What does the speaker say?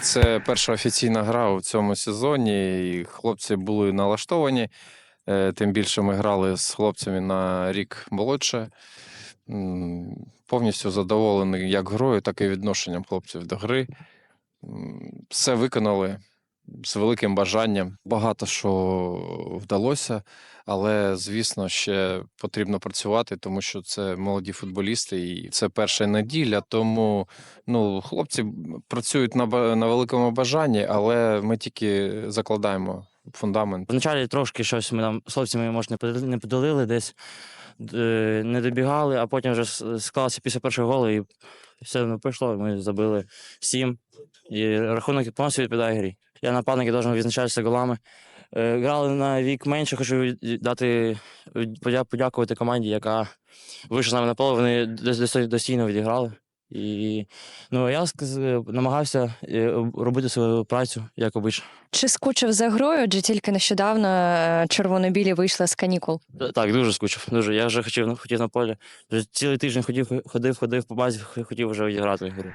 Це перша офіційна гра у цьому сезоні, і хлопці були налаштовані. Е, Тим більше ми грали з хлопцями на рік молодше. Повністю задоволений як грою, так і відношенням хлопців до гри. Все виконали з великим бажанням. Багато що вдалося, але, звісно, ще потрібно працювати, тому що це молоді футболісти, і це перша неділя. Тому ну, хлопці працюють на, на великому бажанні, але ми тільки закладаємо фундамент. Вначалі трошки щось ми там з хлопцями, може, не подолили десь, е, не добігали, а потім вже склалося після першого голу і все ну, пішло. Ми забили сім. І рахунок повністю відповідає грі. Я нападник я должен визначатися голами. Е, Грали на вік менше, хочу дати подякувати команді, яка вийшла з нами на поле. Вони дос- дос- достійно відіграли. І ну, я намагався е, робити свою працю, як обично. Чи скучив за грою, адже тільки нещодавно е, червоно-білі вийшли з канікул? Так, дуже скучив. Дуже. Я вже хотів, хотів на полі. Вже цілий тиждень ходив, ходив, ходив по базі, хотів вже відіграти гру.